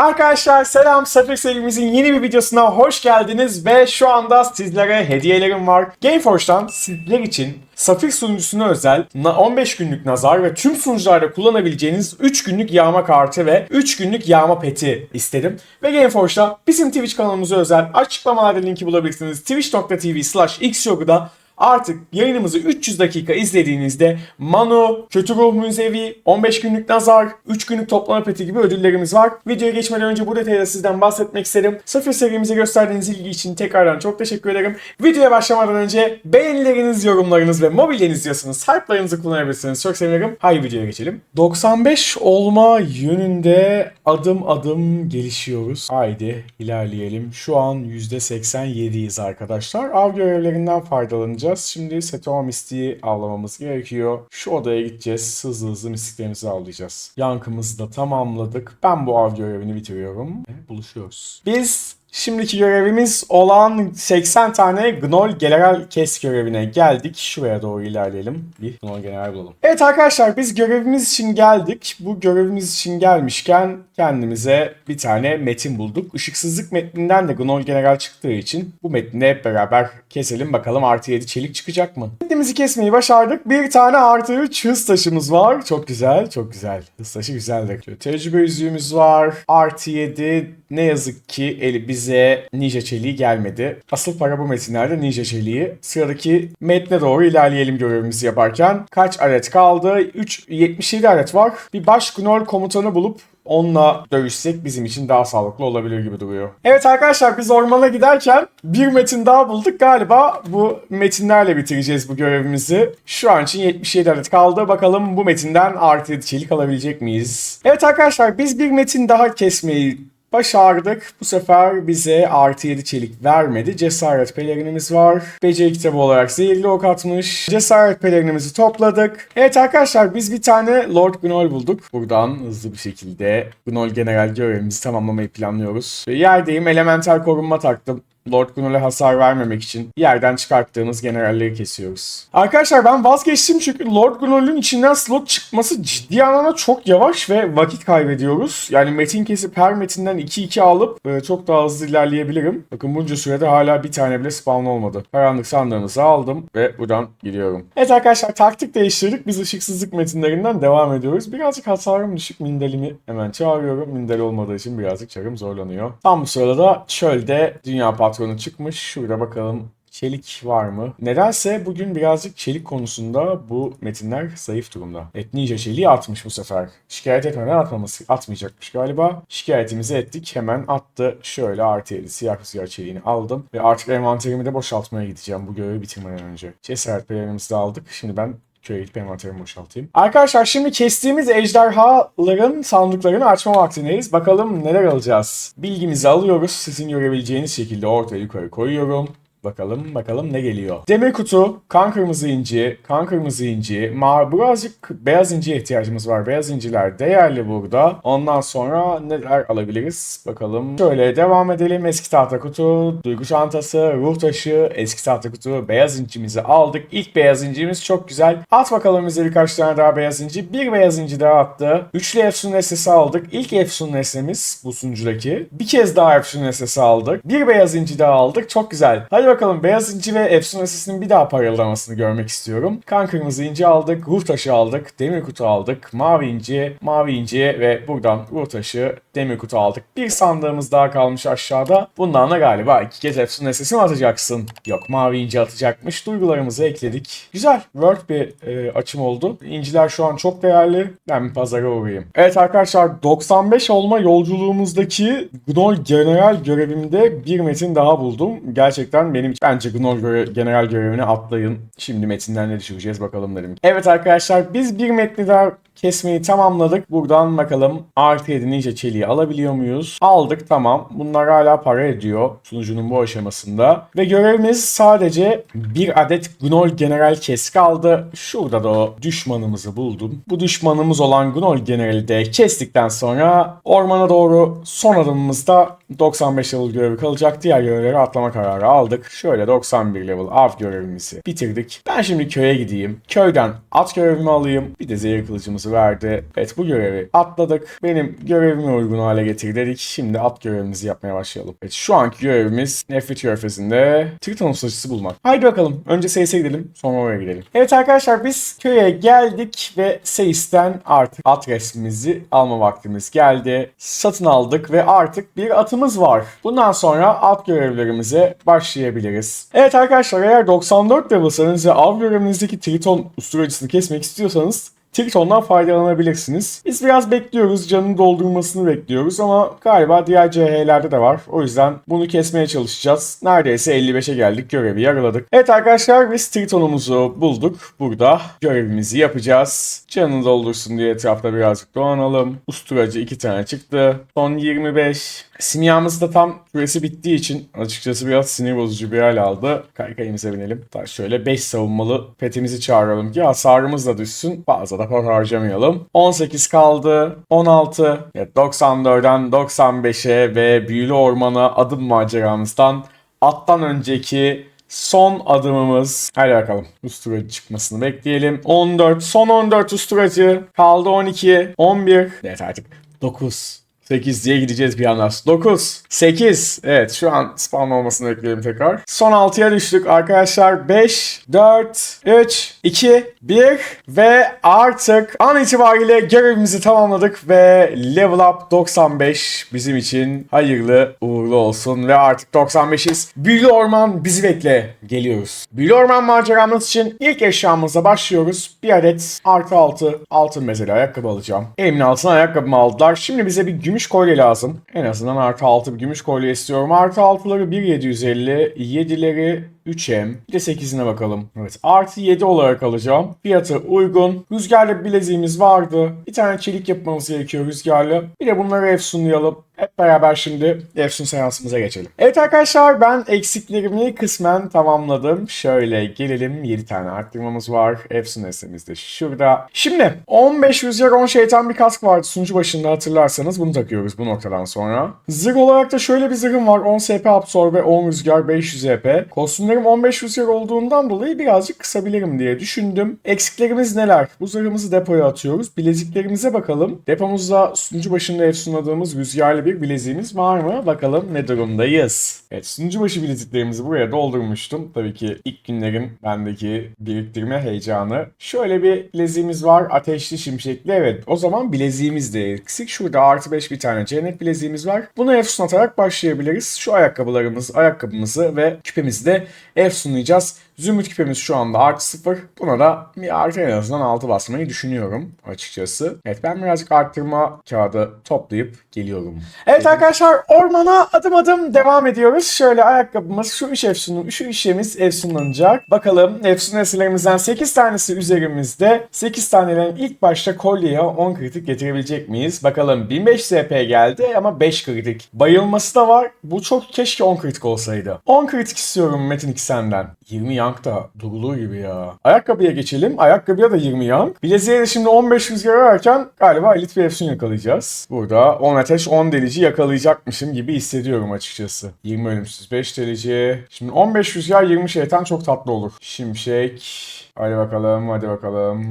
Arkadaşlar selam Safir serimizin yeni bir videosuna hoş geldiniz ve şu anda sizlere hediyelerim var. Gameforge'dan sizler için Safir sunucusuna özel na- 15 günlük nazar ve tüm sunucularda kullanabileceğiniz 3 günlük yağma kartı ve 3 günlük yağma peti istedim. Ve Gameforge'da bizim Twitch kanalımıza özel açıklamalarda linki bulabilirsiniz. twitch.tv slash xyogu'da Artık yayınımızı 300 dakika izlediğinizde Manu, Kötü Ruh Müzevi, 15 günlük nazar, 3 günlük toplama peti gibi ödüllerimiz var. Videoya geçmeden önce bu detayda sizden bahsetmek isterim. Safir serimize gösterdiğiniz ilgi için tekrardan çok teşekkür ederim. Videoya başlamadan önce beğenileriniz, yorumlarınız ve mobilden izliyorsanız hype'larınızı kullanabilirsiniz. Çok sevinirim. Haydi videoya geçelim. 95 olma yönünde adım adım gelişiyoruz. Haydi ilerleyelim. Şu an %87'yiz arkadaşlar. Av görevlerinden faydalanacağız. Şimdi Setoma Mistiği avlamamız gerekiyor. Şu odaya gideceğiz. Hızlı hızlı mistiklerimizi avlayacağız. Yankımızı da tamamladık. Ben bu av görevini bitiriyorum. Ve buluşuyoruz. Biz Şimdiki görevimiz olan 80 tane Gnoll General Kes görevine geldik. Şuraya doğru ilerleyelim. Bir Gnoll General bulalım. Evet arkadaşlar biz görevimiz için geldik. Bu görevimiz için gelmişken kendimize bir tane metin bulduk. Işıksızlık metninden de Gnoll General çıktığı için bu metni hep beraber keselim. Bakalım artı 7 çelik çıkacak mı? Metnimizi kesmeyi başardık. Bir tane artı 3 hız taşımız var. Çok güzel, çok güzel. Hız taşı güzeldir. Şöyle Tecrübe yüzüğümüz var. Artı 7 ne yazık ki eli bize ninja çeliği gelmedi. Asıl para bu metinlerde ninja çeliği. Sıradaki metne doğru ilerleyelim görevimizi yaparken. Kaç adet kaldı? 3 77 adet var. Bir baş gnoll komutanı bulup onunla dövüşsek bizim için daha sağlıklı olabilir gibi duruyor. Evet arkadaşlar biz ormana giderken bir metin daha bulduk. Galiba bu metinlerle bitireceğiz bu görevimizi. Şu an için 77 adet kaldı. Bakalım bu metinden artı 7 çelik alabilecek miyiz? Evet arkadaşlar biz bir metin daha kesmeyi Başardık. Bu sefer bize artı 7 çelik vermedi. Cesaret pelerinimiz var. Beceri kitabı olarak zehirli ok atmış. Cesaret pelerinimizi topladık. Evet arkadaşlar biz bir tane Lord Gnoll bulduk. Buradan hızlı bir şekilde Gnoll General görevimizi tamamlamayı planlıyoruz. Yerdeyim. Elemental korunma taktım. Lord Gnoll'e hasar vermemek için yerden çıkarttığımız generalleri kesiyoruz. Arkadaşlar ben vazgeçtim çünkü Lord Gnoll'ün içinden slot çıkması ciddi anlamda çok yavaş ve vakit kaybediyoruz. Yani metin kesip her metinden 2-2 alıp e, çok daha hızlı ilerleyebilirim. Bakın bunca sürede hala bir tane bile spawn olmadı. Karanlık sandığımızı aldım ve buradan gidiyorum. Evet arkadaşlar taktik değiştirdik. Biz ışıksızlık metinlerinden devam ediyoruz. Birazcık hasarım düşük mindelimi hemen çağırıyorum. Mindel olmadığı için birazcık çarım zorlanıyor. Tam bu sırada da çölde dünya patronu çıkmış. Şurada bakalım Çelik var mı? Nedense bugün birazcık çelik konusunda bu metinler zayıf durumda. Et Ninja çeliği atmış bu sefer. Şikayet etmeden atmaması, atmayacakmış galiba. Şikayetimizi ettik. Hemen attı. Şöyle 7 siyah rüzgar çeliğini aldım. Ve artık envanterimi de boşaltmaya gideceğim bu görevi bitirmeden önce. Cesaret pelerini de aldık. Şimdi ben köye gidip envanterimi boşaltayım. Arkadaşlar şimdi kestiğimiz ejderhaların sandıklarını açma vaktindeyiz. Bakalım neler alacağız. Bilgimizi alıyoruz. Sizin görebileceğiniz şekilde ortaya yukarı koyuyorum. Bakalım bakalım ne geliyor. Demir kutu, kan kırmızı inci, kan kırmızı inci, ma birazcık beyaz inciye ihtiyacımız var. Beyaz inciler değerli burada. Ondan sonra neler alabiliriz? Bakalım. Şöyle devam edelim. Eski tahta kutu, duygu çantası, ruh taşı, eski tahta kutu, beyaz incimizi aldık. İlk beyaz incimiz çok güzel. At bakalım bize birkaç tane daha beyaz inci. Bir beyaz inci daha attı. Üçlü Efsun nesnesi aldık. İlk Efsun nesnemiz bu sunucudaki. Bir kez daha Efsun nesnesi aldık. Bir beyaz inci daha aldık. Çok güzel. Hadi bakalım beyaz inci ve Efsun Asisi'nin bir daha parıldamasını görmek istiyorum. Kan kırmızı inci aldık, ruh taşı aldık, demir kutu aldık, mavi inci, mavi inci ve buradan ruh taşı, demir kutu aldık. Bir sandığımız daha kalmış aşağıda. Bundan da galiba iki kez Efsun Asisi mi atacaksın? Yok mavi inci atacakmış. Duygularımızı ekledik. Güzel. Word bir e, açım oldu. İnciler şu an çok değerli. Ben bir pazara uğrayayım. Evet arkadaşlar 95 olma yolculuğumuzdaki Gnoll General görevimde bir metin daha buldum. Gerçekten benim bence Gnoll göre- General görevine atlayın. Şimdi metinden ne düşüreceğiz bakalım dedim. Evet arkadaşlar biz bir metni daha kesmeyi tamamladık. Buradan bakalım artı 7 ninja çeliği alabiliyor muyuz? Aldık tamam. Bunlar hala para ediyor sunucunun bu aşamasında. Ve görevimiz sadece bir adet Gnoll General kes kaldı. Şurada da o düşmanımızı buldum. Bu düşmanımız olan Gnoll General'i de kestikten sonra ormana doğru son adımımızda 95 level görevi kalacak. Diğer görevleri atlama kararı aldık. Şöyle 91 level av görevimizi bitirdik. Ben şimdi köye gideyim. Köyden at görevimi alayım. Bir de zehir kılıcımızı verdi. Evet bu görevi atladık. Benim görevime uygun hale getir dedik. Şimdi at görevimizi yapmaya başlayalım. Evet şu anki görevimiz Nefret Körfezi'nde Triton ustacısı bulmak. Haydi bakalım. Önce Seyis'e gidelim. Sonra oraya gidelim. Evet arkadaşlar biz köye geldik ve Seyis'ten artık at resmimizi alma vaktimiz geldi. Satın aldık ve artık bir atımız var. Bundan sonra at görevlerimize başlayabiliriz. Evet arkadaşlar eğer 94 level'sanız ve av görevinizdeki Triton usturacısını kesmek istiyorsanız Triton'dan faydalanabilirsiniz. Biz biraz bekliyoruz. Canını doldurmasını bekliyoruz ama galiba diğer CH'lerde de var. O yüzden bunu kesmeye çalışacağız. Neredeyse 55'e geldik. Görevi yaraladık. Evet arkadaşlar biz Triton'umuzu bulduk. Burada görevimizi yapacağız. Canını doldursun diye etrafta birazcık dolanalım. Usturacı 2 tane çıktı. Son 25. Simyamız da tam süresi bittiği için açıkçası biraz sinir bozucu bir hal aldı. Kaykayımıza binelim. Hatta şöyle 5 savunmalı petimizi çağıralım ki hasarımız da düşsün. Fazla da para harcamayalım. 18 kaldı. 16. Evet 94'den 95'e ve Büyülü Orman'a adım maceramızdan attan önceki Son adımımız. Hadi bakalım. Usturacı çıkmasını bekleyelim. 14. Son 14 usturacı. Kaldı 12. 11. Evet artık 9. 8 diye gideceğiz bir anda. 9, 8. Evet şu an spawn olmasını bekleyelim tekrar. Son 6'ya düştük arkadaşlar. 5, 4, 3, 2, 1 ve artık an itibariyle görevimizi tamamladık ve level up 95 bizim için hayırlı uğurlu olsun ve artık 95'iz. Büyülü Orman bizi bekle. Geliyoruz. Büyülü Orman maceramız için ilk eşyamızla başlıyoruz. Bir adet artı 6 altın mesela ayakkabı alacağım. Elimin altına ayakkabımı aldılar. Şimdi bize bir gümüş kolye lazım. En azından artı 6 bir gümüş kolye istiyorum. Artı 6'ları 1750, 7'leri 3M. Bir de 8'ine bakalım. Evet. Artı 7 olarak alacağım. Fiyatı uygun. Rüzgarlı bileziğimiz vardı. Bir tane çelik yapmamız gerekiyor rüzgarlı. Bir de bunları efsunlayalım. Hep beraber şimdi Efsun seansımıza geçelim. Evet arkadaşlar ben eksiklerimi kısmen tamamladım. Şöyle gelelim 7 tane arttırmamız var. Efsun esemiz de şurada. Şimdi 15 rüzgar 10 şeytan bir kask vardı sunucu başında hatırlarsanız bunu takıyoruz bu noktadan sonra. Zırh olarak da şöyle bir zırhım var. 10 SP absorbe 10 rüzgar 500 EP. Kostümlerim 15 rüzgar olduğundan dolayı birazcık kısabilirim diye düşündüm. Eksiklerimiz neler? Bu zırhımızı depoya atıyoruz. Bileziklerimize bakalım. Depomuzda sunucu başında efsunladığımız rüzgarlı bir bileziğimiz var mı? Bakalım ne durumdayız. Evet sunucu başı bileziklerimizi buraya doldurmuştum. Tabii ki ilk günlerin bendeki biriktirme heyecanı. Şöyle bir bileziğimiz var. Ateşli şimşekli. Evet o zaman bileziğimiz de eksik. Şurada artı 5 bir tane cennet bileziğimiz var. Bunu efsun atarak başlayabiliriz. Şu ayakkabılarımız, ayakkabımızı ve küpemizi de efsunlayacağız. Zümrüt küpemiz şu anda artı 0. Buna da bir artı en azından 6 basmayı düşünüyorum açıkçası. Evet ben birazcık arttırma kağıdı toplayıp geliyorum. Evet arkadaşlar ormana adım adım devam ediyoruz. Şöyle ayakkabımız şu iş efsunu, şu işimiz efsunlanacak. Bakalım efsun eserlerimizden 8 tanesi üzerimizde. 8 tanelerin ilk başta kolyeye 10 kritik getirebilecek miyiz? Bakalım 1500 SP geldi ama 5 kritik. Bayılması da var. Bu çok keşke 10 kritik olsaydı. 10 kritik istiyorum Metin 2 senden. 20 yank da durulur gibi ya. Ayakkabıya geçelim. Ayakkabıya da 20 yank. Bileziğe de şimdi 15 rüzgar ararken galiba elit bir efsun yakalayacağız. Burada 10 ateş 10 delici yakalayacakmışım gibi hissediyorum açıkçası. 20 ölümsüz 5 delici. Şimdi 15 rüzgar 20 şeytan çok tatlı olur. Şimşek. Hadi bakalım hadi bakalım.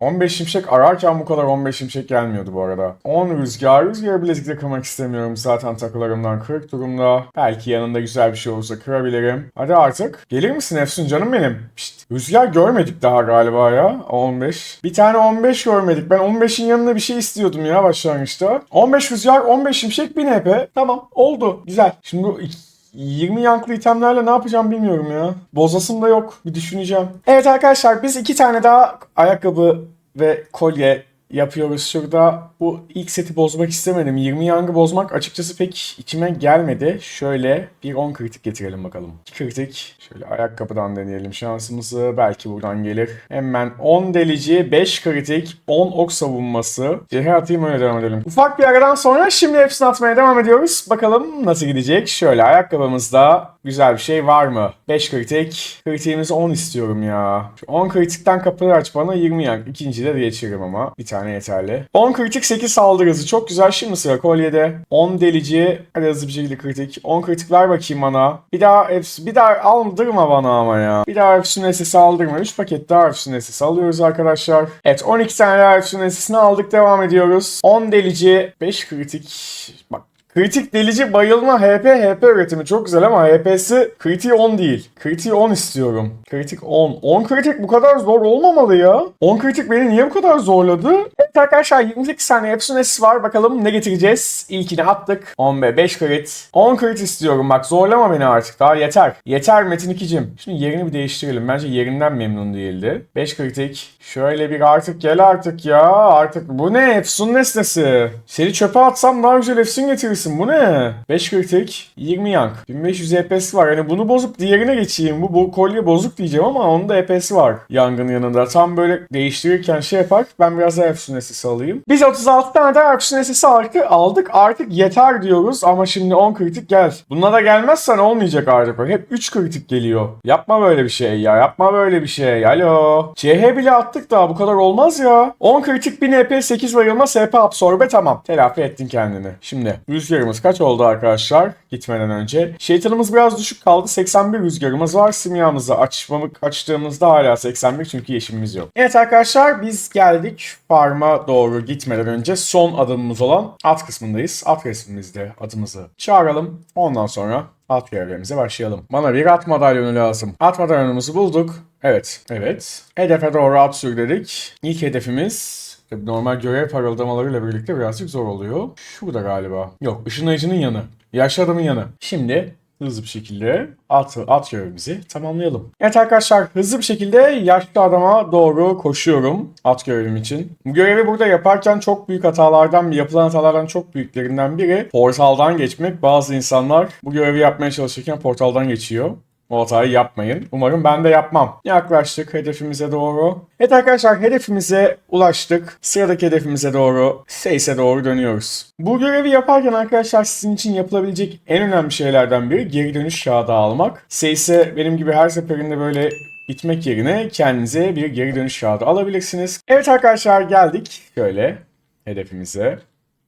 15 şimşek ararken bu kadar 15 şimşek gelmiyordu bu arada. 10 rüzgar. Rüzgarı bilezikle kırmak istemiyorum. Zaten takılarımdan kırık durumda. Belki yanında güzel bir şey olursa kırabilirim. Hadi artık. Gelir misin Efsun canım benim? Pişt. Rüzgar görmedik daha galiba ya. 15. Bir tane 15 görmedik. Ben 15'in yanına bir şey istiyordum ya başlangıçta. 15 rüzgar 15 şimşek 1000 HP. Tamam oldu. Güzel. Şimdi bu 20 yanklı itemlerle ne yapacağım bilmiyorum ya. Bozasım da yok. Bir düşüneceğim. Evet arkadaşlar biz iki tane daha ayakkabı ve kolye yapıyoruz şurada. Bu ilk seti bozmak istemedim. 20 yangı bozmak açıkçası pek içime gelmedi. Şöyle bir 10 kritik getirelim bakalım. 2 kritik. Şöyle ayakkabıdan deneyelim şansımızı. Belki buradan gelir. Hemen 10 delici, 5 kritik, 10 ok savunması. Cehe atayım öyle devam edelim. Ufak bir aradan sonra şimdi hepsini atmaya devam ediyoruz. Bakalım nasıl gidecek. Şöyle ayakkabımızda güzel bir şey var mı? 5 kritik. Kritiğimizi 10 istiyorum ya. Şu 10 kritikten kapıları aç bana 20 yank. İkinci de geçiririm ama. Bir tane tane yeterli. 10 kritik 8 saldırı. Çok güzel. Şimdi sıra kolyede. 10 delici. Hadi hızlı bir şekilde kritik. 10 kritik ver bakayım bana. Bir daha hepsi, bir daha aldırma bana ama ya. Bir daha Efsun sesi aldırma. 3 paket daha Efsun sesi alıyoruz arkadaşlar. Evet 12 tane daha Efsun sesini aldık. Devam ediyoruz. 10 delici. 5 kritik. Bak Kritik delici bayılma HP HP üretimi çok güzel ama HP'si kritiği 10 değil. Kritiği 10 istiyorum. Kritik 10. 10 kritik bu kadar zor olmamalı ya. 10 kritik beni niye bu kadar zorladı? Evet arkadaşlar 28 saniye Epsonesi var. Bakalım ne getireceğiz? İlkini attık. 10 be 5 krit. 10 krit istiyorum bak zorlama beni artık daha yeter. Yeter Metin 2'cim. Şimdi yerini bir değiştirelim. Bence yerinden memnun değildi. 5 kritik. Şöyle bir artık gel artık ya. Artık bu ne? Efsun nesnesi. Seni çöpe atsam daha güzel Efsun getirirsin. Bu ne? 5 kritik. 20 yank. 1500 EPS var. Yani bunu bozup diğerine geçeyim. Bu, bu kolye bozuk diyeceğim ama onun da EPS'i var. Yangın yanında. Tam böyle değiştirirken şey yapar. Ben biraz daha Efsun nesnesi alayım. Biz 36 tane daha Efsun nesnesi artık aldık. Artık yeter diyoruz ama şimdi 10 kritik gel. Bununla da gelmezsen olmayacak artık. Hep 3 kritik geliyor. Yapma böyle bir şey ya. Yapma böyle bir şey. Alo. CH bile attık daha bu kadar olmaz ya. 10 kritik 1000 EP 8 bayılma SP absorbe tamam. Telafi ettin kendini. Şimdi rüzgarımız kaç oldu arkadaşlar? Gitmeden önce. Şeytanımız biraz düşük kaldı. 81 rüzgarımız var. Simyamızı açmamık açtığımızda hala 81 çünkü yeşimimiz yok. Evet arkadaşlar biz geldik farma doğru gitmeden önce son adımımız olan at kısmındayız. At resmimizde adımızı çağıralım. Ondan sonra at görevlerimize başlayalım. Bana bir at madalyonu lazım. At madalyonumuzu bulduk. Evet, evet. Hedefe doğru at sür dedik. İlk hedefimiz normal görev parıldamalarıyla birlikte birazcık zor oluyor. Şurada galiba. Yok ışınlayıcının yanı. Yaşlı adamın yanı. Şimdi hızlı bir şekilde at, at görevimizi tamamlayalım. Evet arkadaşlar hızlı bir şekilde yaşlı adama doğru koşuyorum at görevim için. Bu görevi burada yaparken çok büyük hatalardan, yapılan hatalardan çok büyüklerinden biri portaldan geçmek. Bazı insanlar bu görevi yapmaya çalışırken portaldan geçiyor. O hatayı yapmayın. Umarım ben de yapmam. Yaklaştık hedefimize doğru. Evet arkadaşlar hedefimize ulaştık. Sıradaki hedefimize doğru, Seyse doğru dönüyoruz. Bu görevi yaparken arkadaşlar sizin için yapılabilecek en önemli şeylerden biri geri dönüş kağıdı almak. Seyse benim gibi her seferinde böyle gitmek yerine kendinize bir geri dönüş kağıdı alabilirsiniz. Evet arkadaşlar geldik şöyle hedefimize.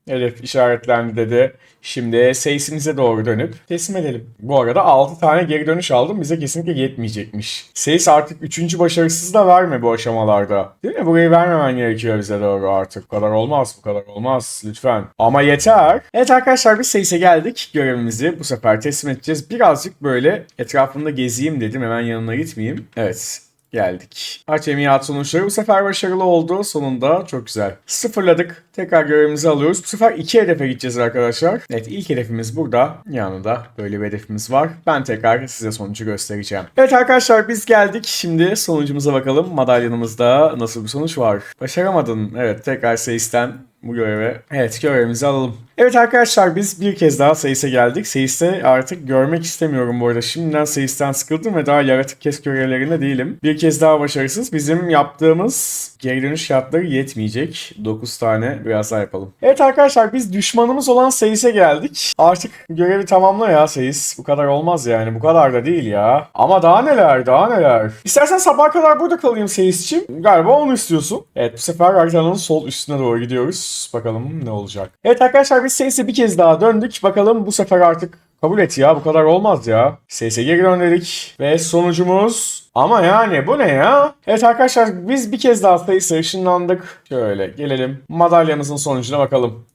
Hedef işaretlendi dedi. Şimdi seyisimize doğru dönüp teslim edelim. Bu arada 6 tane geri dönüş aldım. Bize kesinlikle yetmeyecekmiş. Seyis artık 3. başarısız da verme bu aşamalarda. Değil mi? Burayı vermemen gerekiyor bize doğru artık. Bu kadar olmaz. Bu kadar olmaz. Lütfen. Ama yeter. Evet arkadaşlar biz Seyis'e geldik. Görevimizi bu sefer teslim edeceğiz. Birazcık böyle etrafında gezeyim dedim. Hemen yanına gitmeyeyim. Evet geldik. Hakemiyat sonuçları bu sefer başarılı oldu. Sonunda çok güzel. Sıfırladık. Tekrar görevimizi alıyoruz. Bu sefer iki hedefe gideceğiz arkadaşlar. Evet ilk hedefimiz burada. Yanında böyle bir hedefimiz var. Ben tekrar size sonucu göstereceğim. Evet arkadaşlar biz geldik. Şimdi sonucumuza bakalım. Madalyanımızda nasıl bir sonuç var? Başaramadın. Evet tekrar Seyis'ten bu göreve. Evet görevimizi alalım. Evet arkadaşlar biz bir kez daha Seyis'e geldik. Seyis'te artık görmek istemiyorum bu arada. Şimdiden Seyis'ten sıkıldım ve daha yaratık kes görevlerinde değilim. Bir kez daha başarısız. Bizim yaptığımız geri dönüş şartları yetmeyecek. 9 tane biraz daha yapalım. Evet arkadaşlar biz düşmanımız olan Seyis'e geldik. Artık görevi tamamla ya Seyis. Bu kadar olmaz yani. Bu kadar da değil ya. Ama daha neler daha neler. İstersen sabah kadar burada kalayım Seyis'cim. Galiba onu istiyorsun. Evet bu sefer haritanın sol üstüne doğru gidiyoruz. Bakalım ne olacak. Evet arkadaşlar biz Seyis'e bir kez daha döndük. Bakalım bu sefer artık Kabul et ya bu kadar olmaz ya. Seyse geri gönderdik ve sonucumuz ama yani bu ne ya? Evet arkadaşlar biz bir kez daha sayısı ışınlandık. Şöyle gelelim madalyamızın sonucuna bakalım.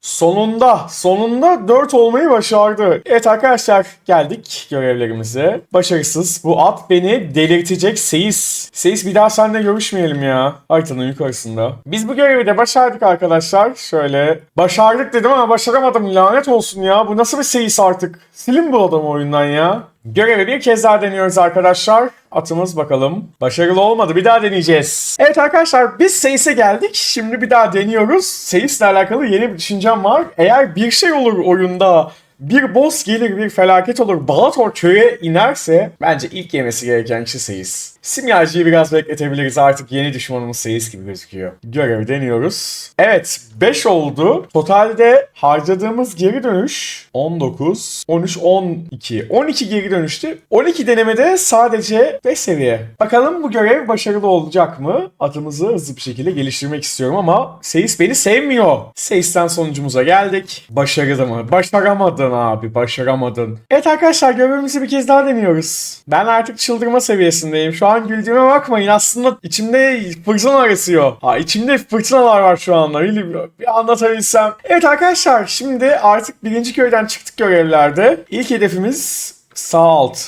Sonunda, sonunda 4 olmayı başardı. Evet arkadaşlar geldik görevlerimize. Başarısız. Bu at beni delirtecek Seyis. Seyis bir daha seninle görüşmeyelim ya. Haritanın yukarısında. Biz bu görevi de başardık arkadaşlar. Şöyle. Başardık dedim ama başaramadım. Lanet olsun ya. Bu nasıl bir Seyis artık? Silin bu adamı oyundan ya. Görevi bir kez daha deniyoruz arkadaşlar. Atımız bakalım. Başarılı olmadı. Bir daha deneyeceğiz. Evet arkadaşlar biz Seyis'e geldik. Şimdi bir daha deniyoruz. Seyis'le alakalı yeni bir düşüncem var. Eğer bir şey olur oyunda bir boss gelir bir felaket olur Balator köye inerse bence ilk yemesi gereken kişi Seyis. Simyacıyı biraz bekletebiliriz artık yeni düşmanımız Seyis gibi gözüküyor. Görev deniyoruz. Evet 5 oldu. Totalde harcadığımız geri dönüş 19, 13, 12. 12 geri dönüştü. 12 denemede sadece 5 seviye. Bakalım bu görev başarılı olacak mı? Atımızı hızlı bir şekilde geliştirmek istiyorum ama Seyis beni sevmiyor. Seyis'ten sonucumuza geldik. Başarılı mı? Başaramadın abi başaramadın. Evet arkadaşlar görevimizi bir kez daha deniyoruz. Ben artık çıldırma seviyesindeyim. Şu an güldüğüme bakmayın. Aslında içimde fırtına arasıyor. Ha içimde fırtınalar var şu anda. Bir, bir anlatabilsem. Evet arkadaşlar şimdi artık birinci köyden çıktık görevlerde. İlk hedefimiz sağ alt.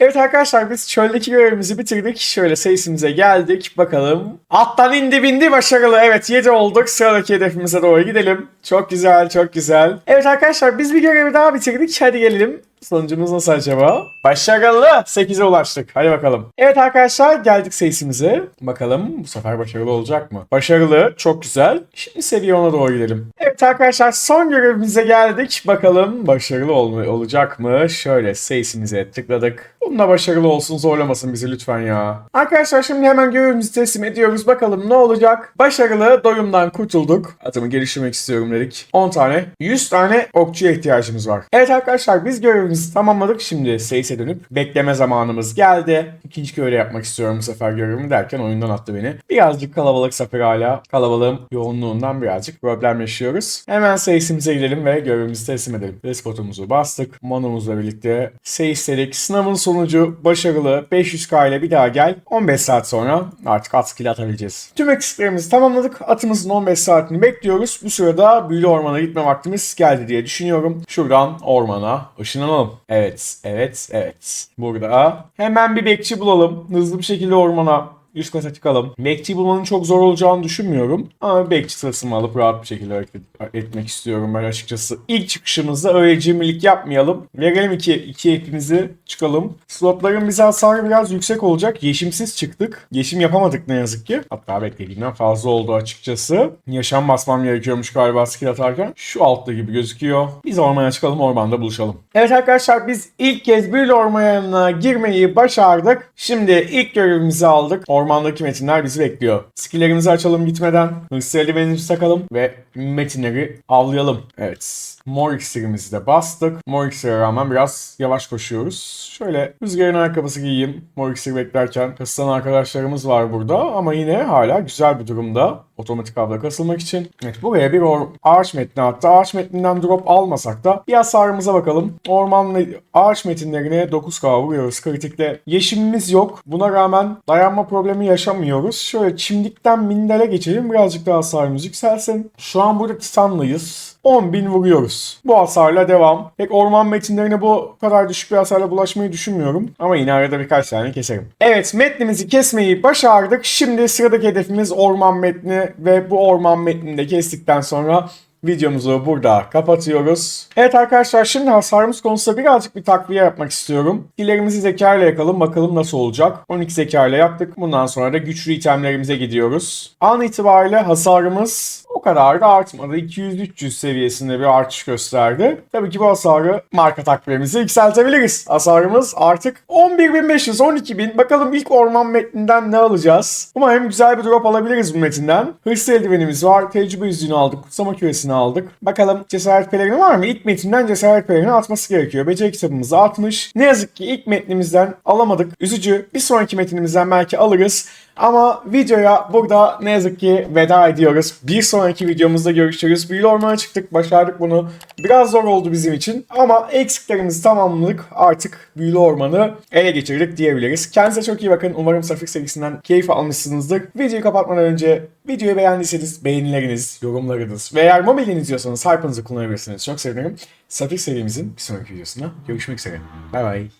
Evet arkadaşlar biz çöldeki görevimizi bitirdik. Şöyle seyisimize geldik. Bakalım. Attan indi bindi başarılı. Evet 7 olduk. Sıradaki hedefimize doğru gidelim. Çok güzel çok güzel. Evet arkadaşlar biz bir görevi daha bitirdik. Hadi gelelim. Sonucumuz nasıl acaba? Başarılı. 8'e ulaştık. Hadi bakalım. Evet arkadaşlar geldik seyisimize. Bakalım bu sefer başarılı olacak mı? Başarılı. Çok güzel. Şimdi seviye 10'a doğru gidelim. Evet arkadaşlar son görevimize geldik. Bakalım başarılı ol olacak mı? Şöyle seyisimize tıkladık. Bununla başarılı olsun zorlamasın bizi lütfen ya. Arkadaşlar şimdi hemen görevimizi teslim ediyoruz. Bakalım ne olacak? Başarılı doyumdan kurtulduk. Atımı geliştirmek istiyorum dedik. 10 tane. 100 tane okçuya ihtiyacımız var. Evet arkadaşlar biz görevimizi tamamladık. Şimdi Seyis'e dönüp bekleme zamanımız geldi. İkinci köyle yapmak istiyorum bu sefer görevimi derken oyundan attı beni. Birazcık kalabalık Safir hala. Kalabalığın yoğunluğundan birazcık problem yaşıyoruz. Hemen Seyis'imize gidelim ve görevimizi teslim edelim. Despotumuzu bastık. Manumuzla birlikte dedik. Sınavın sonucu başarılı. 500k ile bir daha gel. 15 saat sonra artık at skill atabileceğiz. Tüm eksiklerimizi tamamladık. Atımızın 15 saatini bekliyoruz. Bu sırada büyülü ormana gitme vaktimiz geldi diye düşünüyorum. Şuradan ormana ışınlanalım. Evet, evet, evet. Burada hemen bir bekçi bulalım. Hızlı bir şekilde ormana üst kata çıkalım. Bekçi bulmanın çok zor olacağını düşünmüyorum. Ama bekçi sırasını alıp rahat bir şekilde hareket etmek istiyorum ben açıkçası. İlk çıkışımızda öyle cimrilik yapmayalım. Verelim iki, iki hepimizi çıkalım. Slotların bize hasarı biraz yüksek olacak. Yeşimsiz çıktık. Yeşim yapamadık ne yazık ki. Hatta beklediğimden fazla oldu açıkçası. Yaşam basmam gerekiyormuş galiba skill atarken. Şu altta gibi gözüküyor. Biz ormana çıkalım ormanda buluşalım. Evet arkadaşlar biz ilk kez bir ormana girmeyi başardık. Şimdi ilk görevimizi aldık. Ormandaki metinler bizi bekliyor. Skilllerimizi açalım gitmeden. Hırsız eldivenimizi takalım ve metinleri avlayalım. Evet. Mor iksirimizi de bastık. Mor iksire rağmen biraz yavaş koşuyoruz. Şöyle rüzgarın ayakkabısı giyeyim. Mor iksir beklerken kasılan arkadaşlarımız var burada ama yine hala güzel bir durumda. Otomatik avla kasılmak için. Evet buraya bir or- ağaç metni attı. Ağaç metninden drop almasak da bir hasarımıza bakalım. Orman ve ağaç metinlerine 9k vuruyoruz kritikle. Yeşimimiz yok. Buna rağmen dayanma problemi yaşamıyoruz. Şöyle çimdikten mindele geçelim. Birazcık daha hasarımız yükselsin. Şu an burada titanlıyız. 10.000 vuruyoruz. Bu hasarla devam. Pek orman metinlerine bu kadar düşük bir hasarla bulaşmayı düşünmüyorum. Ama yine arada birkaç tane keserim. Evet metnimizi kesmeyi başardık. Şimdi sıradaki hedefimiz orman metni ve bu orman metnini de kestikten sonra videomuzu burada kapatıyoruz. Evet arkadaşlar şimdi hasarımız konusunda birazcık bir takviye yapmak istiyorum. Skilllerimizi zeka ile yakalım bakalım nasıl olacak. 12 zeka ile yaptık. Bundan sonra da güçlü itemlerimize gidiyoruz. An itibariyle hasarımız o kadar da artmadı. 200-300 seviyesinde bir artış gösterdi. Tabii ki bu hasarı marka takviyemizi yükseltebiliriz. Hasarımız artık 11.500, 12.000. Bakalım ilk orman metninden ne alacağız? Umarım güzel bir drop alabiliriz bu metinden. Hırsız eldivenimiz var. Tecrübe yüzüğünü aldık. Kutsama küresini aldık. Bakalım cesaret pelerini var mı? İlk metinden cesaret pelerini atması gerekiyor. Beceri kitabımızı atmış. Ne yazık ki ilk metnimizden alamadık. Üzücü. Bir sonraki metnimizden belki alırız. Ama videoya burada ne yazık ki veda ediyoruz. Bir sonraki videomuzda görüşürüz. Büyülü ormana çıktık. Başardık bunu. Biraz zor oldu bizim için. Ama eksiklerimizi tamamladık. Artık büyülü ormanı ele geçirdik diyebiliriz. Kendinize çok iyi bakın. Umarım Safir serisinden keyif almışsınızdır. Videoyu kapatmadan önce videoyu beğendiyseniz beğenileriniz, yorumlarınız ve eğer mobilden izliyorsanız harpınızı kullanabilirsiniz. Çok sevinirim. Safir serimizin bir sonraki videosunda görüşmek üzere. Bay bay.